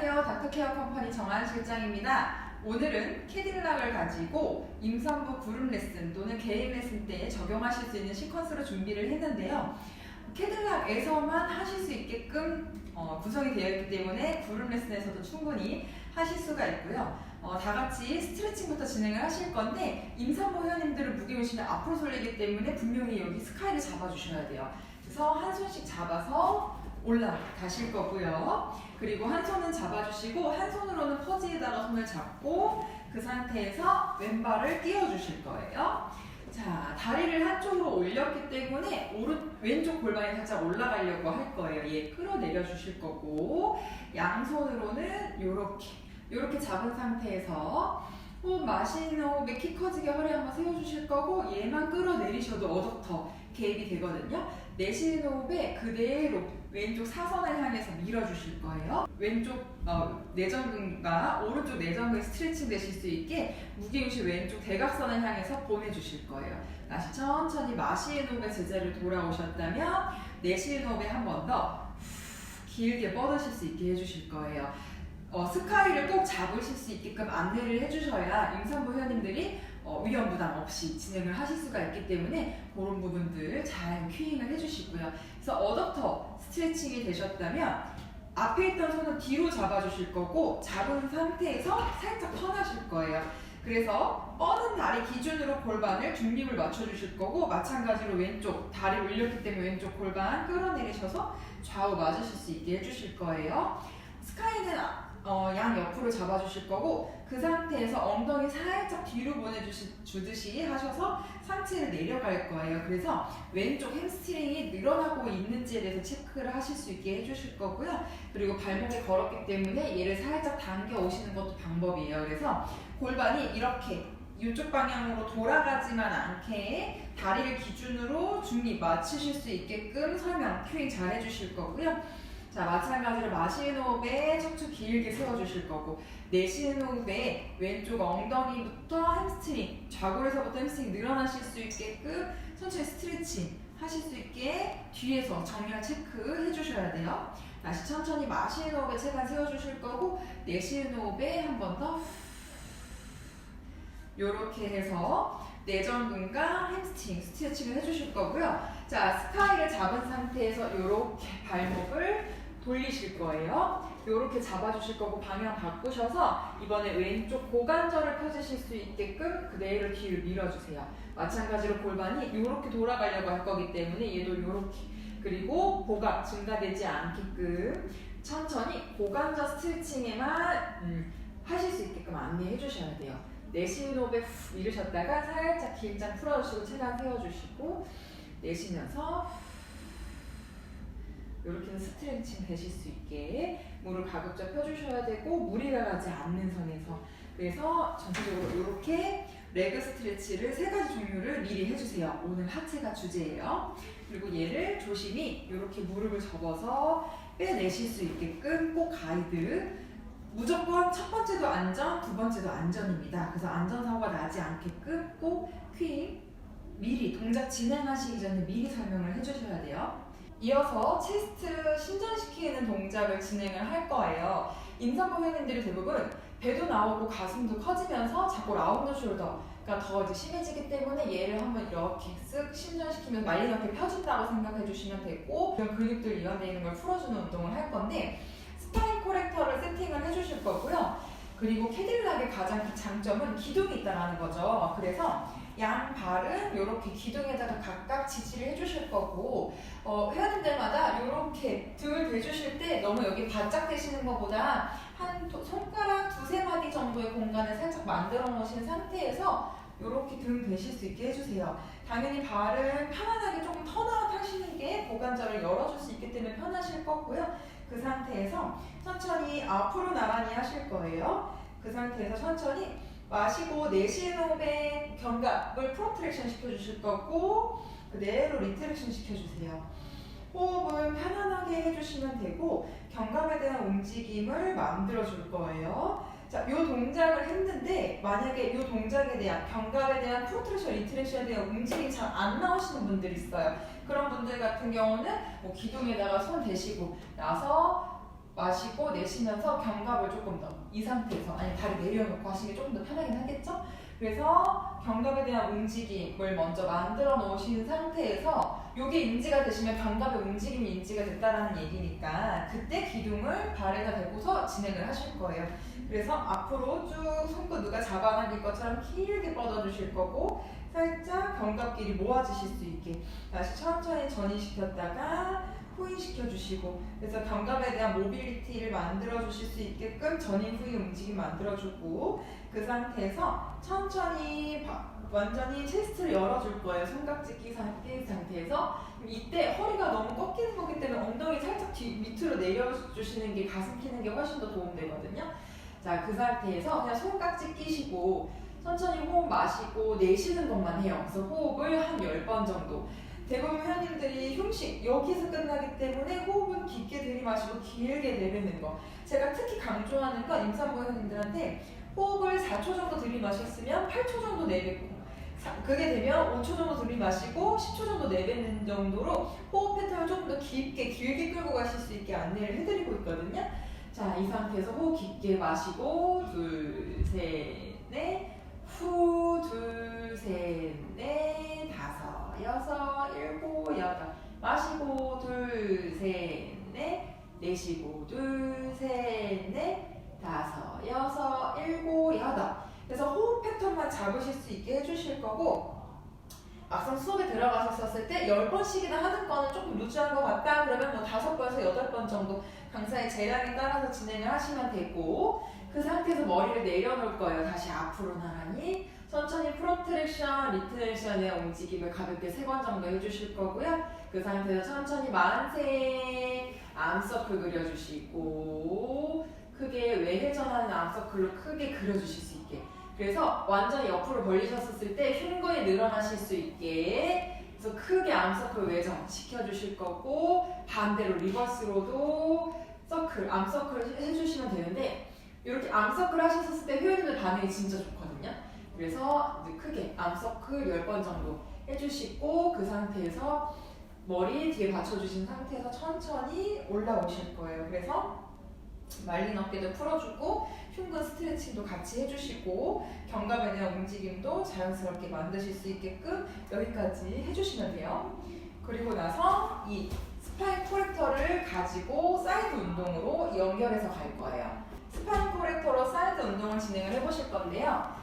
안녕하세요. 닥터케어 컴퍼니 정한 실장입니다. 오늘은 캐딜락을 가지고 임산부 그룹 레슨 또는 개인 레슨 때 적용하실 수 있는 시퀀스로 준비를 했는데요. 캐딜락에서만 하실 수 있게끔 어, 구성이 되어 있기 때문에 그룹 레슨에서도 충분히 하실 수가 있고요. 어, 다 같이 스트레칭부터 진행을 하실 건데 임산부 회원님들은 무게중심을 앞으로 돌리기 때문에 분명히 여기 스카이를 잡아주셔야 돼요. 그래서 한 손씩 잡아서 올라가실 거고요. 그리고 한 손은 잡아주시고 한 손으로는 퍼지에다가 손을 잡고 그 상태에서 왼발을 띄워주실 거예요. 자, 다리를 한쪽으로 올렸기 때문에 오른 왼쪽 골반이 살짝 올라가려고 할 거예요. 얘 끌어내려 주실 거고 양손으로는 요렇게 요렇게 잡은 상태에서 호흡 마시는 호흡에 키 커지게 허리 한번 세워주실 거고 얘만 끌어내리셔도 어덕터 개입이 되거든요. 내쉬는 호흡에 그대로 왼쪽 사선을 향해서 밀어주실 거예요. 왼쪽 어, 내전근과 오른쪽 내전근 스트레칭 되실 수 있게 무게중심 왼쪽 대각선을 향해서 보내주실 거예요. 다시 천천히 마시는 호흡의 제자리로 돌아오셨다면 내쉬는 호흡에 한 번 더 길게 뻗으실 수 있게 해주실 거예요. 어, 스카이를 꼭 잡으실 수 있게끔 안내를 해주셔야 임산부 회원님들이 어, 위험 부담 없이 진행을 하실 수가 있기 때문에 그런 부분들 잘 큐잉을 해주시고요. 그래서 어덕터 스트레칭이 되셨다면 앞에 있던 손은 뒤로 잡아주실 거고 잡은 상태에서 살짝 턴하실 거예요. 그래서 뻗은 다리 기준으로 골반을 중립을 맞춰주실 거고 마찬가지로 왼쪽 다리 올렸기 때문에 왼쪽 골반 끌어내리셔서 좌우 맞으실 수 있게 해주실 거예요. 스카이는 어, 양 옆으로 잡아주실 거고 그 상태에서 엉덩이 살짝 뒤로 보내주듯이 하셔서 상체를 내려갈 거예요. 그래서 왼쪽 햄스트링이 늘어나고 있는지에 대해서 체크를 하실 수 있게 해주실 거고요. 그리고 발목이 걸었기 때문에 얘를 살짝 당겨 오시는 것도 방법이에요. 그래서 골반이 이렇게 이쪽 방향으로 돌아가지만 않게 다리를 기준으로 중립 맞추실 수 있게끔 설명, 큐잉 잘 해주실 거고요. 자, 마찬가지로 마시는 호흡에 척추 길게 세워주실 거고 내쉬는 호흡에 왼쪽 엉덩이부터 햄스트링, 좌골에서부터 햄스트링 늘어나실 수 있게끔 천천히 스트레칭 하실 수 있게 뒤에서 정렬 체크 해주셔야 돼요. 다시 천천히 마시는 호흡에 체간 세워주실 거고 내쉬는 호흡에 한 번 더 이렇게 해서 내전근과 햄스트링 스트레칭을 해주실 거고요. 자, 스카이를 잡은 상태에서 이렇게 발목을 돌리실 거예요. 이렇게 잡아주실 거고 방향 바꾸셔서 이번에 왼쪽 고관절을 펴주실 수 있게끔 그대로 뒤로 밀어주세요. 마찬가지로 골반이 이렇게 돌아가려고 할 거기 때문에 얘도 이렇게 그리고 고각 증가되지 않게끔 천천히 고관절 스트레칭에만 음, 하실 수 있게끔 안내해 주셔야 돼요. 내쉬는 호흡에 후 밀으셨다가 살짝 길장 풀어주시고 체간 세워주시고 내쉬면서 이렇게는 스트레칭 되실 수 있게 무릎 가급적 펴주셔야 되고 무리가 가지 않는 선에서 그래서 전체적으로 이렇게 레그 스트레치를 세 가지 종류를 미리 해주세요. 오늘 하체가 주제예요. 그리고 얘를 조심히 이렇게 무릎을 접어서 빼내실 수 있게끔 꼭 가이드 무조건 첫 번째도 안전, 두 번째도 안전입니다. 그래서 안전사고가 나지 않게끔 꼭 퀴, 미리 동작 진행하시기 전에 미리 설명을 해주셔야 돼요. 이어서 체스트 신전시키는 동작을 진행을 할 거예요. 임산부 회원님들이 대부분 배도 나오고 가슴도 커지면서 자꾸 라운드 숄더가 더 이제 심해지기 때문에 얘를 한번 이렇게 쓱 신전시키면 말린 어깨 펴준다고 생각해 주시면 되고 이런 근육들 이완되어 있는 걸 풀어주는 운동을 할 건데 스파인 코렉터를 세팅을 해주실 거고요. 그리고 캐딜락의 가장 큰 장점은 기둥이 있다는 거죠. 그래서 양 발은 이렇게 기둥에다가 각각 지지를 해주실 거고 어, 회원님들마다 이렇게 등을 대주실 때 너무 여기 바짝 대시는 것보다 한 도, 손가락 두세 마디 정도의 공간을 살짝 만들어 놓으신 상태에서 이렇게 등 대실 수 있게 해주세요. 당연히 발을 편안하게 조금 턴아웃 하시는 게 고관절을 열어줄 수 있기 때문에 편하실 거고요. 그 상태에서 천천히 앞으로 나란히 하실 거예요. 그 상태에서 천천히 마시고 내쉬는 호흡에 견갑을 프로트랙션 시켜주실 거고 그대로 리트랙션 시켜주세요. 호흡은 편안하게 해주시면 되고 견갑에 대한 움직임을 만들어 줄 거예요. 자, 이 동작을 했는데 만약에 이 동작에 대한 견갑에 대한 프로트랙션, 리트랙션에 대한 움직임이 잘 안 나오시는 분들 있어요. 그런 분들 같은 경우는 뭐 기둥에다가 손 대시고 나서 마시고 내쉬면서 견갑을 조금 더 이 상태에서 아니 다리 내려놓고 하시는 게 조금 더 편하긴 하겠죠? 그래서 견갑에 대한 움직임을 먼저 만들어 놓으신 상태에서 이게 인지가 되시면 견갑의 움직임이 인지가 됐다라는 얘기니까 그때 기둥을 발에다 대고서 진행을 하실 거예요. 그래서 앞으로 쭉 손끝 누가 잡아당길 것처럼 길게 뻗어주실 거고 살짝 견갑끼리 모아주실 수 있게 다시 천천히 전이시켰다가 후인시켜 주시고 그래서 견갑에 대한 모빌리티를 만들어 주실 수 있게끔 전인 후인 움직임 만들어 주고 그 상태에서 천천히 바- 완전히 체스트를 열어줄 거예요. 삼각지 끼 상- 낀 상태에서. 이때 허리가 너무 꺾이는 거기 때문에 엉덩이 살짝 뒤 밑으로 내려주시는 게 가슴 키는 게 훨씬 더 도움되거든요. 자 그 상태에서 그냥 손깍지 끼시고 천천히 호흡 마시고 내쉬는 것만 해요. 그래서 호흡을 한 10번 정도 대부분 회원님들이 흉식 여기서 끝나기 때문에 호흡은 깊게 들이마시고 길게 내뱉는 거. 제가 특히 강조하는 건 임산부 회원님들한테 호흡을 4초 정도 들이마셨으면 8초 정도 내뱉고 사- 그게 되면 5초 정도 들이마시고 10초 정도 내뱉는 정도로 호흡 패턴을 조금 더 깊게 길게 끌고 가실 수 있게 안내를 해드리고 있거든요. 자, 이 상태에서 호흡 깊게 마시고 둘, 셋, 넷, 후, 둘, 셋, 넷, 다섯, 여섯, 일곱, 여덟. 마시고 둘, 셋, 넷, 내쉬고 둘, 셋, 넷, 다섯, 여섯, 일곱, 여덟. 그래서 호흡 패턴만 잡으실 수 있게 해주실 거고 막상 수업에 들어가셨을 때 10번씩이나 하는 거는 조금 루즈한 것 같다 그러면 뭐 5번에서 8번 정도 강사의 재량에 따라서 진행을 하시면 되고 그 상태에서 머리를 내려놓을 거예요. 다시 앞으로 나란히 천천히 프로트랙션, 리트랙션의 움직임을 가볍게 세 번 정도 해주실 거고요. 그 상태에서 천천히 만세 암서클 그려주시고 크게 외회전하는 암서클로 크게 그려주실 수 있게 그래서 완전히 옆으로 벌리셨을 때 흉근이 늘어나실 수 있게 그래서 크게 암서클 외전 시켜주실 거고 반대로 리버스로도 서클, 암서클 해주시면 되는데 이렇게 암서클 하셨을 때 회원님들 반응이 진짜 좋거든요. 그래서 이제 크게 암서클 10번 정도 해주시고 그 상태에서 머리 뒤에 받쳐주신 상태에서 천천히 올라오실 거예요. 그래서 말린 어깨도 풀어주고 흉근 스트레칭도 같이 해주시고 견갑에 대한 움직임도 자연스럽게 만드실 수 있게끔 여기까지 해주시면 돼요. 그리고 나서 이 스파인 코렉터를 가지고 사이드 운동으로 연결해서 갈 거예요. 스파인 코렉터로 사이드 운동을 진행을 해보실 건데요.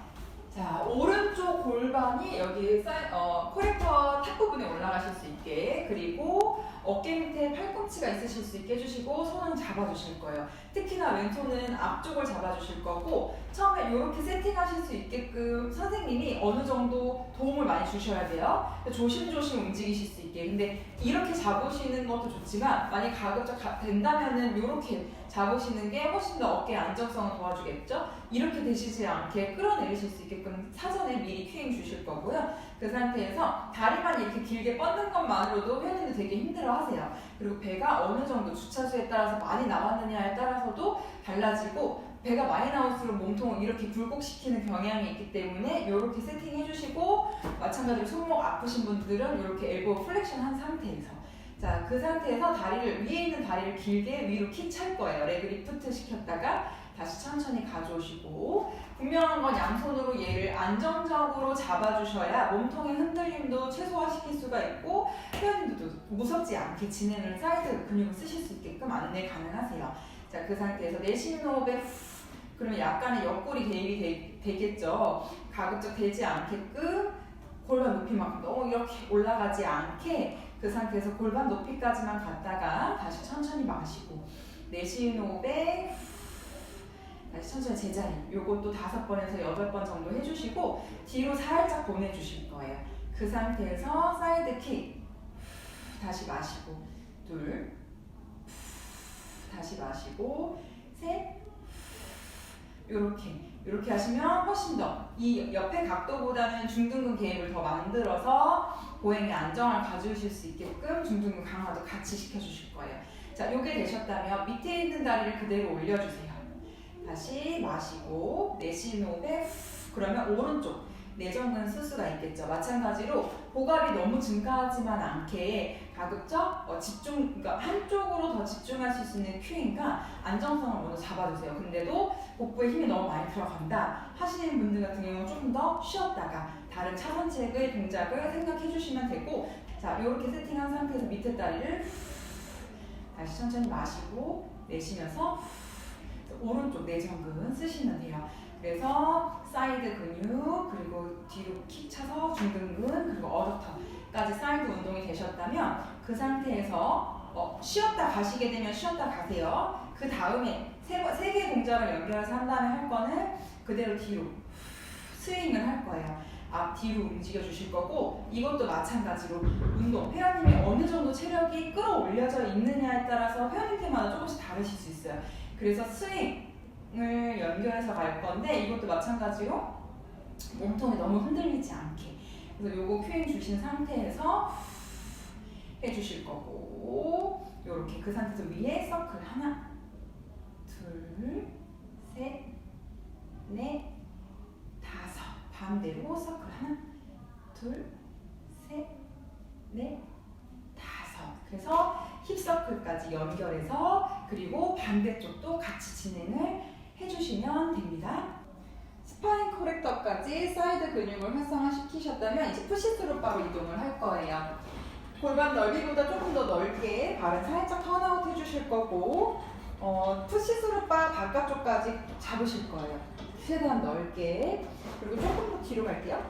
자, 오른쪽 골반이 여기 사이, 어, 코렉터 탑 부분에 올라가실 수 있게 그리고 어깨 밑에 팔꿈치가 있으실 수 있게 해주시고 손은 잡아주실 거예요. 특히나 왼손은 앞쪽을 잡아주실 거고 처음에 이렇게 세팅하실 수 있게끔 선생님이 어느 정도 도움을 많이 주셔야 돼요. 조심조심 움직이실 수 있게. 근데 이렇게 잡으시는 것도 좋지만 만약 가급적 가- 된다면은 이렇게 잡으시는 게 훨씬 더 어깨 안정성을 도와주겠죠. 이렇게 되시지 않게 끌어내리실 수 있게끔 사전에 미리 큐잉 주실 거고요. 그 상태에서 다리만 이렇게 길게 뻗는 것만으로도 회원님들 되게 힘들어하세요. 그리고 배가 어느 정도 주차수에 따라서 많이 나왔느냐에 따라서도 달라지고 배가 많이 나올수록 몸통을 이렇게 굴곡시키는 경향이 있기 때문에 이렇게 세팅해 주시고 마찬가지로 손목 아프신 분들은 이렇게 엘보 플렉션 한 상태에서 자 그 상태에서 다리를 위에 있는 다리를 길게 위로 키찰 거예요. 레그 리프트 시켰다가 다시 천천히 가져오시고 분명한 건 양손으로 얘를 안정적으로 잡아주셔야 몸통의 흔들림도 최소화시킬 수가 있고 회원님들도 무섭지 않게 진행을 사이드 근육을 쓰실 수 있게끔 안내 가능하세요. 자 그 상태에서 내쉬는 호흡에 후 그러면 약간의 옆구리 개입이 되, 되겠죠. 가급적 되지 않게끔 골반 높이만큼 너무 이렇게 올라가지 않게 그 상태에서 골반 높이까지만 갔다가 다시 천천히 마시고 내쉬는 호흡에 후, 다시 천천히 제자리 요것도 다섯 번에서 여덟 번 정도 해주시고 뒤로 살짝 보내주실 거예요. 그 상태에서 사이드 킥 후, 다시 마시고 둘 후, 다시 마시고 셋 이렇게 이렇게 하시면 훨씬 더 이 옆에 각도보다는 중둔근 개입을 더 만들어서 보행의 안정을 가져오실 수 있게끔 중둔근 강화도 같이 시켜주실 거예요. 자, 요게 되셨다면 밑에 있는 다리를 그대로 올려주세요. 다시 마시고 내쉬는 호흡에 후 그러면 오른쪽 내전근 수수가 있겠죠. 마찬가지로 복압이 너무 증가하지만 않게 가급적 어, 집중, 그러니까 한쪽으로 더 집중하실 수 있는 큐인가 안정성을 먼저 잡아주세요. 근데도 복부에 힘이 너무 많이 들어간다 하시는 분들 같은 경우는 조금 더 쉬었다가 다른 차선책의 동작을 생각해 주시면 되고 자 이렇게 세팅한 상태에서 밑에 다리를 다시 천천히 마시고 내쉬면서 오른쪽 내전근 쓰시면 돼요. 그래서 사이드 근육 그리고 뒤로 킥 차서 중등근 그리고 어덕터까지 사이드 운동이 되셨다면 그 상태에서 어, 쉬었다 가시게 되면 쉬었다 가세요. 그 다음에 세 개의 동작을 연결해서 한 다음에 할 거는 그대로 뒤로 스윙을 할 거예요. 앞 뒤로 움직여 주실 거고 이것도 마찬가지로 운동 회원님이 어느 정도 체력이 끌어올려져 있느냐에 따라서 회원님들마다 조금씩 다르실 수 있어요. 그래서 스윙 을 연결해서 갈 건데 이것도 마찬가지로 몸통이 너무 흔들리지 않게. 그래서 요거 큐잉 주신 상태에서 해주실 거고 요렇게 그 상태에서 위에 서클 하나 둘셋넷 다섯. 반대로 서클 하나 둘셋넷 다섯. 그래서 힙서클까지 연결해서 그리고 반대쪽도 같이 진행을 해주시면 됩니다. 스파인 코렉터까지 사이드 근육을 활성화시키셨다면 이제 푸시스로 바로 이동을 할 거예요. 골반 넓이보다 조금 더 넓게 발은 살짝 턴아웃 해주실 거고 어, 푸시스로 바 바깥쪽까지 잡으실 거예요. 최대한 넓게 그리고 조금 더 뒤로 갈게요.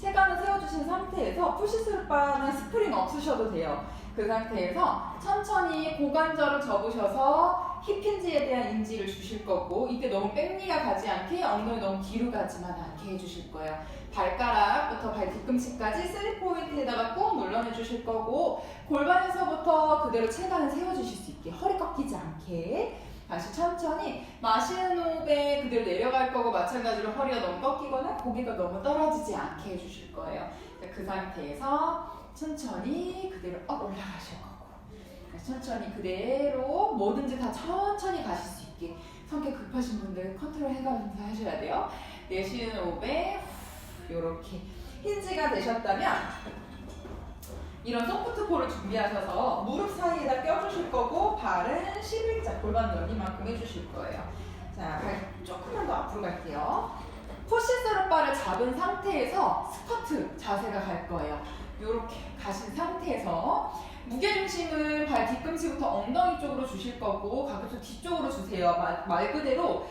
체간을 세워주신 상태에서 푸시스로 바는 스프링 없으셔도 돼요. 그 상태에서 천천히 고관절을 접으셔서 힙힌지에 대한 인지를 주실 거고 이때 너무 백리가 가지 않게 엉덩이 너무 뒤로 가지만 않게 해주실 거예요. 발가락부터 발 뒤꿈치까지 3포인트에다가 꾹 눌러내 주실 거고 골반에서부터 그대로 체간을 세워주실 수 있게 허리 꺾이지 않게 다시 천천히 마시는 호흡에 그대로 내려갈 거고 마찬가지로 허리가 너무 꺾이거나 고개가 너무 떨어지지 않게 해주실 거예요. 그 상태에서 천천히 그대로 업 올라가실 거고 천천히 그대로 뭐든지 다 천천히 가실 수 있게 성격 급하신 분들 컨트롤 해가면서 하셔야 돼요. 내쉬는 호흡에 이렇게 힌지가 되셨다면 이런 소프트폴을 준비하셔서 무릎 사이에다 껴주실 거고 발은 11자 골반 넓이만큼 해주실 거예요. 자, 발 조금만 더 앞으로 갈게요. 푸시스로 바를 잡은 상태에서 스쿼트 자세가 갈 거예요. 이렇게 가신 상태에서 무게중심을 발 뒤꿈치부터 엉덩이 쪽으로 주실 거고 가급적 뒤쪽으로 주세요. 말, 말 그대로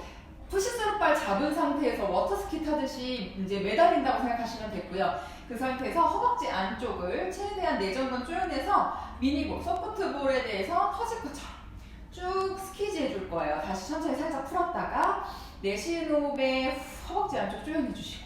푸시스로 발 잡은 상태에서 워터스키 타듯이 이제 매달린다고 생각하시면 되고요. 그 상태에서 허벅지 안쪽을 최대한 내전근 쪼여내서 미니볼, 소프트볼에 대해서 터질 것처럼 쭉 스키즈 해줄 거예요. 다시 천천히 살짝 풀었다가 내쉬는 호흡에 허벅지 안쪽 쪼여내 주시고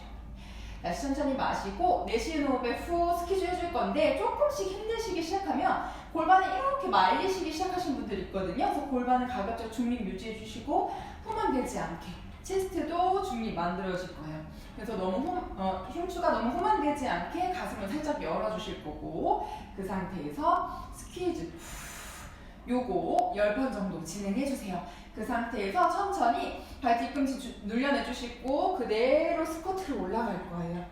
다시 천천히 마시고 내쉬는 호흡에 후 스키즈 해줄 건데 조금씩 힘드시기 시작하면 골반을 이렇게 말리시기 시작하신 분들 있거든요. 그래서 골반을 가급적 중립 유지해 주시고 후만되지 않게 체스트도 중립 만들어질 거예요. 그래서 너무 홈, 어, 흉추가 너무 후만되지 않게 가슴을 살짝 열어주실 거고 그 상태에서 스퀴즈 요거 10번 정도 진행해 주세요. 그 상태에서 천천히 발 뒤꿈치 주, 눌려내 주시고 그대로 스쿼트를 올라갈 거예요.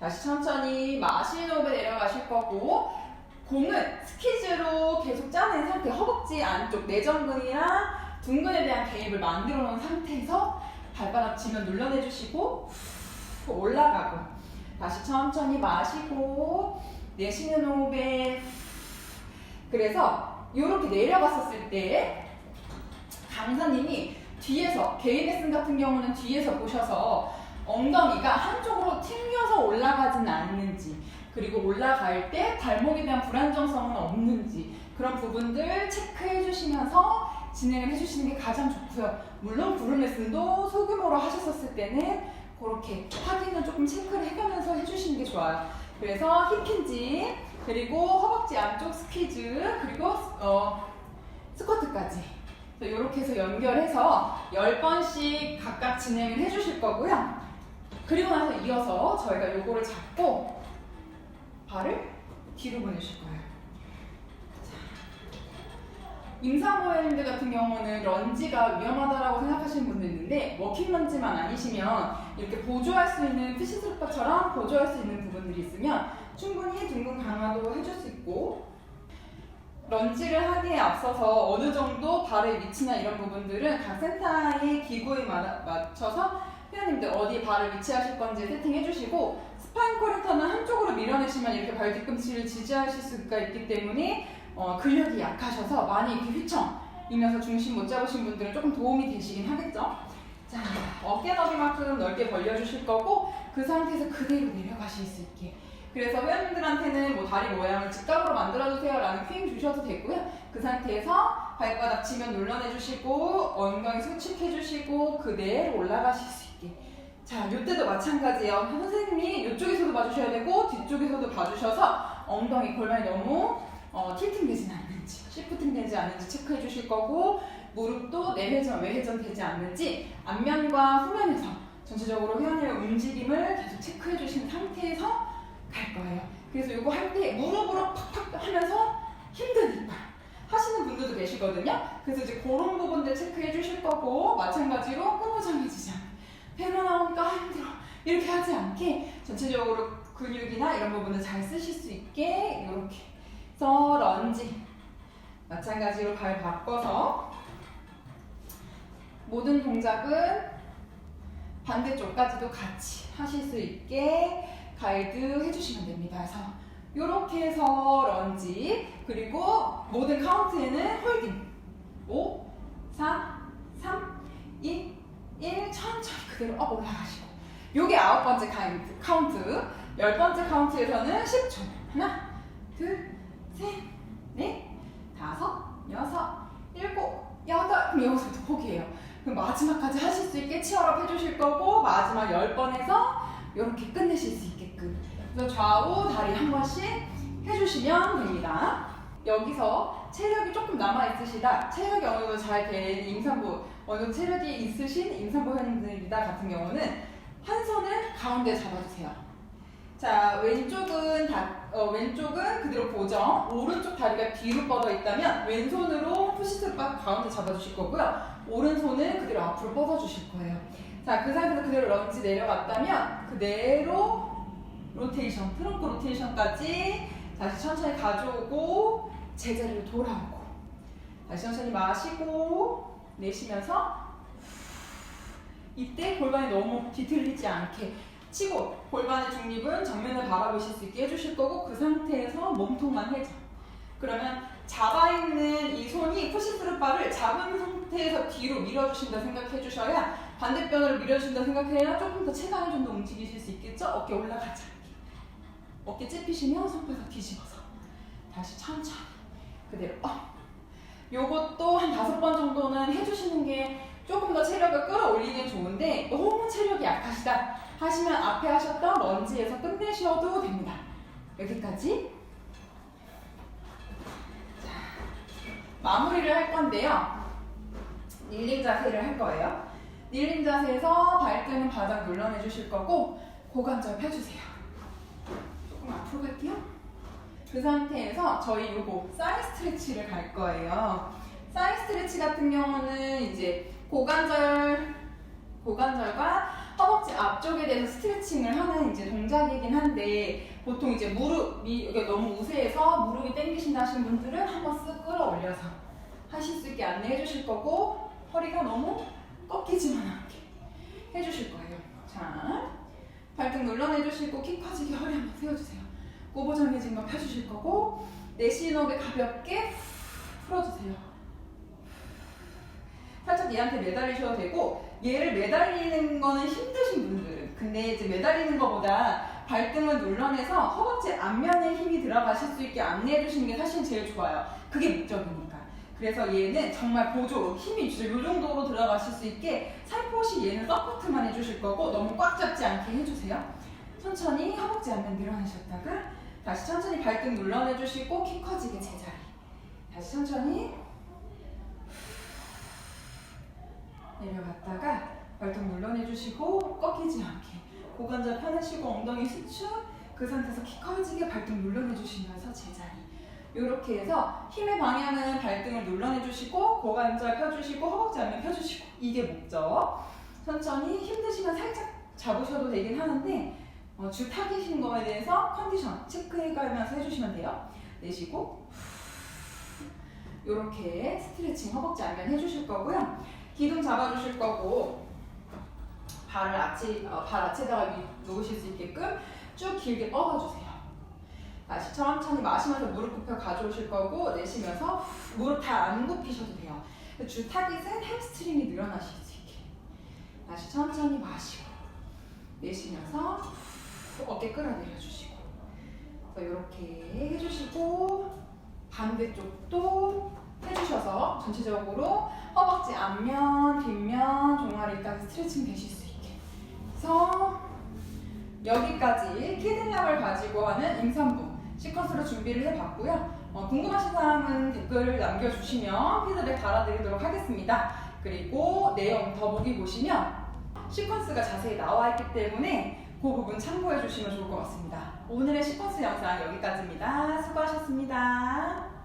다시 천천히 마시는 호흡에 내려가실 거고 공은 스키즈로 계속 짜낸 상태 허벅지 안쪽 내전근이랑 둔근에 대한 개입을 만들어 놓은 상태에서 발바닥 지면 눌러내 주시고 올라가고 다시 천천히 마시고 내쉬는 호흡에 그래서 이렇게 내려갔었을 때 강사님이 뒤에서 개인 레슨 같은 경우는 뒤에서 보셔서 엉덩이가 한쪽으로 튕겨서 올라가지는 않는지 그리고 올라갈 때 발목에 대한 불안정성은 없는지 그런 부분들 체크해 주시면서 진행을 해 주시는 게 가장 좋고요. 물론 구름 레슨도 소규모로 하셨었을 때는 그렇게 확인을 조금 체크를 해가면서 해주시는 게 좋아요. 그래서 힙힌지 그리고 허벅지 안쪽 스퀴즈 그리고 어, 스쿼트까지 이렇게 해서 연결해서 10번씩 각각 진행을 해주실 거고요. 그리고 나서 이어서 저희가 요거를 잡고 발을 뒤로 보내실 거예요. 임산부인들 같은 경우는 런지가 위험하다라고 생각하시는 분들 있는데 워킹 런지만 아니시면 이렇게 보조할 수 있는 피시스루파처럼 보조할 수 있는 부분들이 있으면 충분히 둥근 강화도 해줄 수 있고 런지를 하기에 앞서서 어느 정도 발의 위치나 이런 부분들은 각 센터의 기구에 마- 맞춰서 회원님들 어디 발을 위치하실 건지 세팅해 주시고 스파인 코렉터는 한쪽으로 밀어내시면 이렇게 발 뒤꿈치를 지지하실 수가 있기 때문에 어, 근력이 약하셔서 많이 이렇게 휘청이면서 중심 못 잡으신 분들은 조금 도움이 되시긴 하겠죠. 자, 어깨 너비만큼 넓게 벌려주실 거고 그 상태에서 그대로 내려가실 수 있게. 그래서 회원님들한테는 뭐 다리 모양을 직각으로 만들어주세요 라는 퀸 주셔도 되고요. 그 상태에서 발바닥 치면 눌러내 주시고 엉덩이 수축해 주시고 그대로 올라가실 수 있게. 자, 이때도 마찬가지예요. 선생님이 이쪽에서도 봐주셔야 되고 뒤쪽에서도 봐주셔서 엉덩이 골반이 너무 어, 틸팅 되진 않는지, 시프팅 되지 않는지 체크해 주실 거고 무릎도 내회전, 외회전 되지 않는지 앞면과 후면에서 전체적으로 회원님의 움직임을 계속 체크해 주신 상태에서 갈 거예요. 그래서 이거 할 때 무릎으로 팍팍 하면서 힘드니까 하시는 분들도 계시거든요. 그래서 이제 그런 부분들 체크해 주실 거고 마찬가지로 끄부정해지지 않아. 배로 나오니까 힘들어. 이렇게 하지 않게 전체적으로 근육이나 이런 부분을 잘 쓰실 수 있게 이렇게 해서 런지 마찬가지로 발 바꿔서 모든 동작은 반대쪽까지도 같이 하실 수 있게 가이드 해주시면 됩니다. 그래서 이렇게 해서 런지 그리고 모든 카운트에는 홀딩. 5, 4, 3, 2, 1 천천히 그대로 업 올라가시고. 요게 아홉 번째 카운트, 카운트. 열 번째 카운트에서는 10초. 하나, 둘, 셋, 넷, 다섯, 여섯, 일곱, 여덟. 그럼 여기서부터 포기해요. 그럼 마지막까지 하실 수 있게 치열업 해주실 거고 마지막 열 번에서 이렇게 끝내실 수 있게 끔 그래서 좌우 다리 한 번씩 해주시면 됩니다. 여기서 체력이 조금 남아 있으시다 체력이 어느 정도 잘 된 임산부 어느 정도 체력이 있으신 임산부 회원들이다 같은 경우는 한 손을 가운데 잡아주세요. 자 왼쪽은 다, 어, 왼쪽은 그대로 고정 오른쪽 다리가 뒤로 뻗어 있다면 왼손으로 푸시스바 가운데 잡아주실 거고요 오른손은 그대로 앞으로 뻗어 주실 거예요. 자, 그 상태에서 그대로 런지 내려갔다면 그대로 로테이션, 트렁크 로테이션까지 다시 천천히 가져오고 제자리로 돌아오고 다시 천천히 마시고 내쉬면서 이때 골반이 너무 뒤틀리지 않게 치고 골반의 중립은 정면을 바라보실 수 있게 해주실 거고 그 상태에서 몸통만 해줘. 그러면 잡아있는 이 손이 푸시스루 바를 잡은 상태에서 뒤로 밀어주신다 생각해 주셔야 반대편으로 밀어주신다 생각해야 조금 더 체감이 좀더 움직이실 수 있겠죠? 어깨 올라가지 않게 어깨 찝히시면 손바닥 뒤집어서 다시 천천히 그대로 어. 요것도 한 다섯 번 정도는 해주시는 게 조금 더 체력을 끌어올리긴 좋은데 너무 체력이 약하시다 하시면 앞에 하셨던 런지에서 끝내셔도 됩니다 여기까지 마무리를 할 건데요. 닐링 자세를 할 거예요. 닐링 자세에서 발등은 바닥 눌러내 주실 거고 고관절 펴주세요. 조금 앞으로 갈게요. 그 상태에서 저희 요거 사이 스트레치를 갈 거예요. 사이 스트레치 같은 경우는 이제 고관절 고관절과 허벅지 앞쪽에 대해서 스트레칭을 하는 이제 동작이긴 한데 보통 이제 무릎이 너무 우세해서 무릎이 당기신다 하시는 분들은 한번 쓱 끌어올려서 하실 수 있게 안내해 주실 거고 허리가 너무 꺾이지만 않게 해주실 거예요. 자, 발등 눌러내 주시고 키 커지게 허리 한번 세워주세요. 꼬부정해진 거 펴주실 거고 내쉬는 호흡에 가볍게 풀어주세요. 살짝 얘한테 매달리셔도 되고 얘를 매달리는 거는 힘드신 분들은 근데 이제 매달리는 것보다 발등을 눌러내서 허벅지 앞면에 힘이 들어가실 수 있게 안내해 주시는 게 사실 제일 좋아요. 그게 목적이니까. 그래서 얘는 정말 보조, 힘이 진짜 요 정도로 들어가실 수 있게 살포시 얘는 서포트만 해주실 거고 너무 꽉 잡지 않게 해주세요. 천천히 허벅지 앞면 밀어내셨다가 다시 천천히 발등 눌러내 주시고 키 커지게 제자리. 다시 천천히 내려갔다가 발등 눌러내 주시고 꺾이지 않게 고관절 펴내시고 엉덩이 수축 그 상태에서 키 커지게 발등 눌러내 주시면서 제자리 이렇게 해서 힘의 방향은 발등을 눌러내 주시고 고관절 펴주시고 허벅지 앞면 펴주시고 이게 목적 천천히 힘드시면 살짝 잡으셔도 되긴 하는데 어, 주 타깃인 거에 대해서 컨디션 체크해가면서 해주시면 돼요. 내쉬고 이렇게 스트레칭 허벅지 안면 해주실 거고요. 기둥 잡아주실 거고 발을 아치 어, 발 아치에다가 위- 놓으실 수 있게끔 쭉 길게 뻗어주세요. 다시 천천히 마시면서 무릎 굽혀 가져오실 거고 내쉬면서 무릎 다 안 굽히셔도 돼요. 주 타깃은 햄스트링이 늘어나실 수 있게. 다시 천천히 마시고 내쉬면서 어깨 끌어내려 주시고 이렇게 해주시고 반대쪽도 해주셔서 전체적으로 허벅지 앞면, 뒷면, 종아리까지 스트레칭 되실 수 있게. 그래서 여기까지 키드락을 가지고 하는 임산부 시퀀스로 준비를 해봤고요. 어, 궁금하신 사항은 댓글 남겨주시면 피드백 달아드리도록 하겠습니다. 그리고 내용 더보기 보시면 시퀀스가 자세히 나와 있기 때문에 그 부분 참고해 주시면 좋을 것 같습니다. 오늘의 시퀀스 영상 여기까지입니다. 수고하셨습니다.